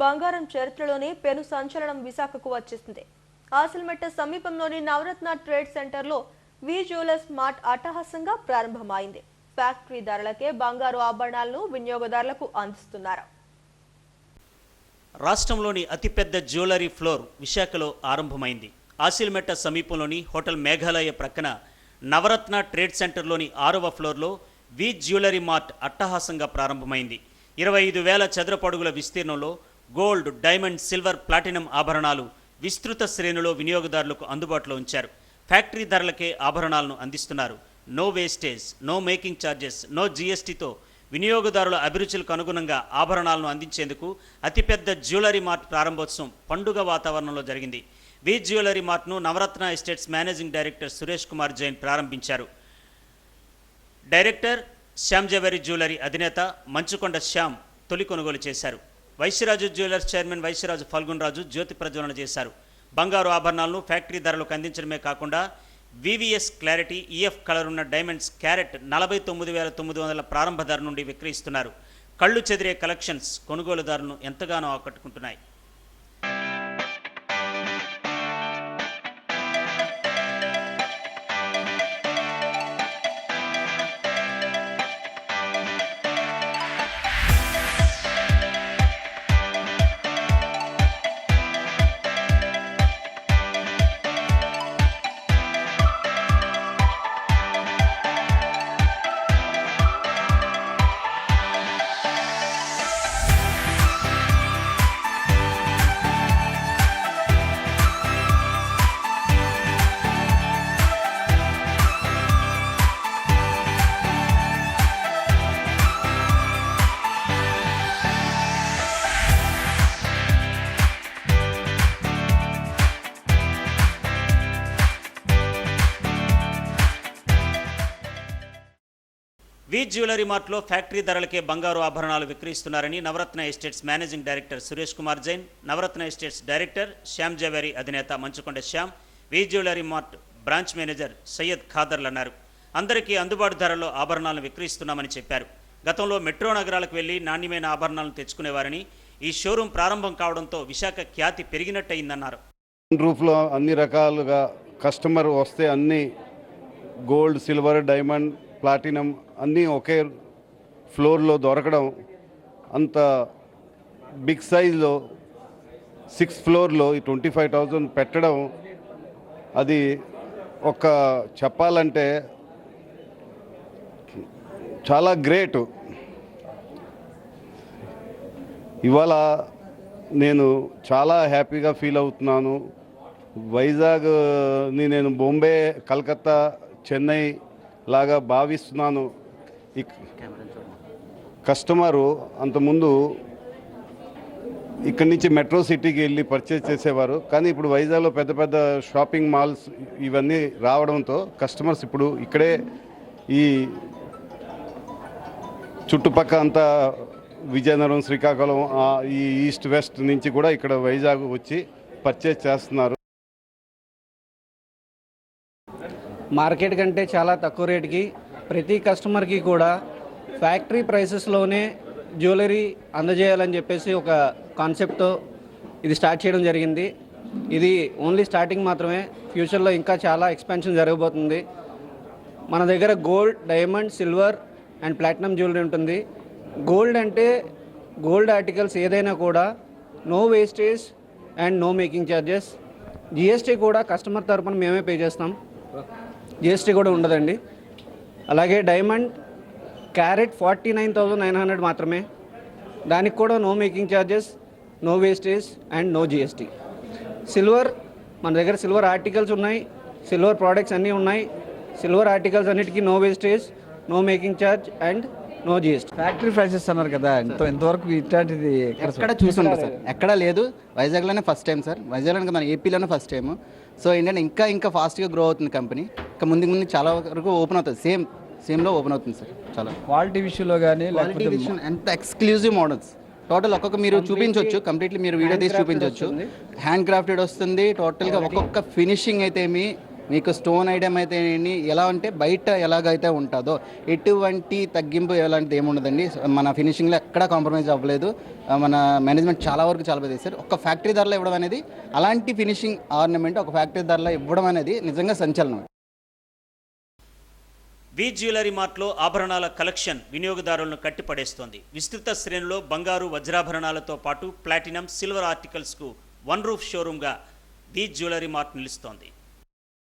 బంగారం చరిత్రలోనే పెను సంచలనం విశాఖకు వచ్చేసింది. ఆసల్మెట్ట సమీపంలోని నవరత్న ట్రేడ్ సెంటర్లో వి జ్యువెలర్స్ మార్ట్ అట్టహాసంగా ప్రారంభమైంది. ఫ్యాక్టరీ ధరలకే బంగారు ఆభరణాలను వినియోగదారులకు అందిస్తున్నారు. రాష్ట్రంలోని అతిపెద్ద జ్యువెలరీ ఫ్లోర్ విశాఖలో ఆరంభమైంది. ఆసిల్మెట్ట సమీపంలోని హోటల్ మేఘాలయ ప్రక్కన నవరత్న ట్రేడ్ సెంటర్లోని ఆరవ ఫ్లోర్లో వి జ్యువెలరీ మార్ట్ అట్టహాసంగా ప్రారంభమైంది. ఇరవై ఐదు వేల చదరపడుగుల విస్తీర్ణంలో గోల్డ్ డైమండ్ సిల్వర్ ప్లాటినం ఆభరణాలు విస్తృత శ్రేణిలో వినియోగదారులకు అందుబాటులో ఉంచారు. ఫ్యాక్టరీ ధరలకే ఆభరణాలను అందిస్తున్నారు. No wastage no making charges no జీఎస్టీతో వినియోగదారుల అభిరుచులకు అనుగుణంగా ఆభరణాలను అందించేందుకు అతిపెద్ద జ్యువెలరీ మార్ట్ ప్రారంభోత్సవం పండుగ వాతావరణంలో జరిగింది. V jewellery మార్ట్ను Navaratna estates managing director Suresh Kumar Jain ప్రారంభించారు. డైరెక్టర్ శ్యామ్ జవేరి జ్యువెలరీ అధినేత మంచుకొండ శ్యామ్ తొలి కొనుగోలు చేశారు. వైశ్యరాజు జ్యువెలర్స్ చైర్మన్ వైశ్యరాజు ఫల్గున్రాజు జ్యోతి ప్రజ్వలన చేశారు. బంగారు ఆభరణాలను ఫ్యాక్టరీ ధరలకు అందించడమే కాకుండా వివిఎస్ క్లారిటీ ఈఎఫ్ కలర్ ఉన్న డైమండ్స్ క్యారెట్ నలభై తొమ్మిది వేల తొమ్మిది వందల ప్రారంభ ధర నుండి విక్రయిస్తున్నారు. కళ్ళు చెదిరే కలెక్షన్స్ కొనుగోలుదారులను ఎంతగానో ఆకట్టుకుంటున్నాయి. వి జ్యువెలరీ మార్ట్లో ఫ్యాక్టరీ ధరలకే బంగారు ఆభరణాలు విక్రయిస్తున్నారని Navaratna estates managing director Suresh Kumar Jain Navaratna estates director Shyam Javeri అధినేత Manchukonda Shyam V jewellery mart branch manager Syed ఖాదర్లు అన్నారు. అందరికీ అందుబాటు ధరలో ఆభరణాలను విక్రయిస్తున్నామని చెప్పారు. గతంలో మెట్రో నగరాలకు వెళ్ళి నాణ్యమైన ఆభరణాలను తెచ్చుకునేవారని ఈ షోరూం ప్రారంభం కావడంతో విశాఖ ఖ్యాతి పెరిగినట్టయిందన్నారు. రూఫ్లో అన్ని రకాలుగా కస్టమర్ వస్తే అన్ని గోల్డ్ సిల్వర్ డైమండ్ ప్లాటినం అన్నీ ఒకే ఫ్లోర్లో దొరకడం అంత బిగ్ సైజ్లో సిక్స్ ఫ్లోర్లో ఈ ట్వంటీ ఫైవ్ థౌజండ్ పెట్టడం అది ఒక చెప్పాలంటే చాలా గ్రేట్. ఇవాళ నేను చాలా హ్యాపీగా ఫీల్ అవుతున్నాను. వైజాగ్ని నేను బొంబే కలకత్తా చెన్నై లాగా భావిస్తున్నాను. కస్టమరు అంతకుముందు ఇక్కడి నుంచి మెట్రో సిటీకి వెళ్ళి పర్చేజ్ చేసేవారు. కానీ ఇప్పుడు వైజాగ్లో పెద్ద పెద్ద షాపింగ్ మాల్స్ ఇవన్నీ రావడంతో కస్టమర్స్ ఇప్పుడు ఇక్కడే ఈ చుట్టుపక్క అంతా విజయనగరం శ్రీకాకుళం ఈ ఈస్ట్ వెస్ట్ నుంచి కూడా ఇక్కడ వైజాగ్ వచ్చి పర్చేజ్ చేస్తున్నారు. మార్కెట్ కంటే చాలా తక్కువ రేటుకి ప్రతి కస్టమర్కి కూడా ఫ్యాక్టరీ ప్రైసెస్లోనే జ్యువెలరీ అందజేయాలని చెప్పేసి ఒక కాన్సెప్ట్తో ఇది స్టార్ట్ చేయడం జరిగింది. ఇది ఓన్లీ స్టార్టింగ్ మాత్రమే. ఫ్యూచర్లో ఇంకా చాలా ఎక్స్పాన్షన్ జరగబోతుంది. మన దగ్గర gold diamond silver and platinum jewellery ఉంటుంది. గోల్డ్ అంటే గోల్డ్ ఆర్టికల్స్ ఏదైనా కూడా no wastage and no making charges GST కూడా కస్టమర్ తరపున మేమే పే చేస్తాం. జిఎస్టీ కూడా ఉండదండి. అలాగే diamond carat forty nine thousand nine hundred మాత్రమే. దానికి కూడా no making charges no wastage and no GST silver మన దగ్గర సిల్వర్ ఆర్టికల్స్ ఉన్నాయి. సిల్వర్ ప్రోడక్ట్స్ అన్నీ ఉన్నాయి. సిల్వర్ ఆర్టికల్స్ అన్నిటికీ no wastage no making charge and no GST factory prices అన్నారు కదా ఇంత ఇంతవరకు ఇట్లాంటిది ఎక్కడ ఎక్కడ చూసుంటారు సార్. ఎక్కడా లేదు. వైజాగ్లోనే ఫస్ట్ టైం సార్. వైజాగ్లో మన ఏపీలోనే ఫస్ట్ టైం సో ఏంటంటే ఇంకా ఇంకా ఫాస్ట్గా గ్రో అవుతుంది కంపెనీ ఇంకా ముందు ముందు చాలా వరకు ఓపెన్ అవుతుంది. సేమ్ సేమ్లో ఓపెన్ అవుతుంది సార్. చాలా. క్వాలిటీ విషయంలో కానీ క్వాలిటీ విషయం ఎంత ఎక్స్క్లూజివ్ మోడల్స్ టోటల్ ఒక్కొక్క మీరు చూపించవచ్చు కంప్లీట్లీ మీరు వీడియో తీసి చూపించవచ్చు హ్యాండ్ క్రాఫ్టెడ్ వస్తుంది. టోటల్గా ఒక్కొక్క ఫినిషింగ్ అయితే మీ మీకు స్టోన్ ఐటమ్ అయితే ఏంటి? ఎలా అంటే బయట ఎలాగైతే ఉంటుందో ఎటువంటి తగ్గింపు ఎలాంటిది ఏముండదండి. మన ఫినిషింగ్లో ఎక్కడా కాంప్రమైజ్ అవ్వలేదు. మన మేనేజ్మెంట్ చాలా వరకు చాలా బాగా చేశారు. ఒక ఫ్యాక్టరీ ధరలో ఇవ్వడం అనేది అలాంటి ఫినిషింగ్ ఆర్నమెంట్ ఒక ఫ్యాక్టరీ ధరలో ఇవ్వడం అనేది నిజంగా సంచలనం. వి జ్యువెలరీ మార్ట్లో ఆభరణాల కలెక్షన్ వినియోగదారులను కట్టిపడేస్తోంది. విస్తృత శ్రేణిలో బంగారు వజ్రాభరణాలతో పాటు ప్లాటినం సిల్వర్ ఆర్టికల్స్కు వన్ రూఫ్ షోరూమ్గా వి జ్యువెలరీ మార్ట్ నిలుస్తోంది.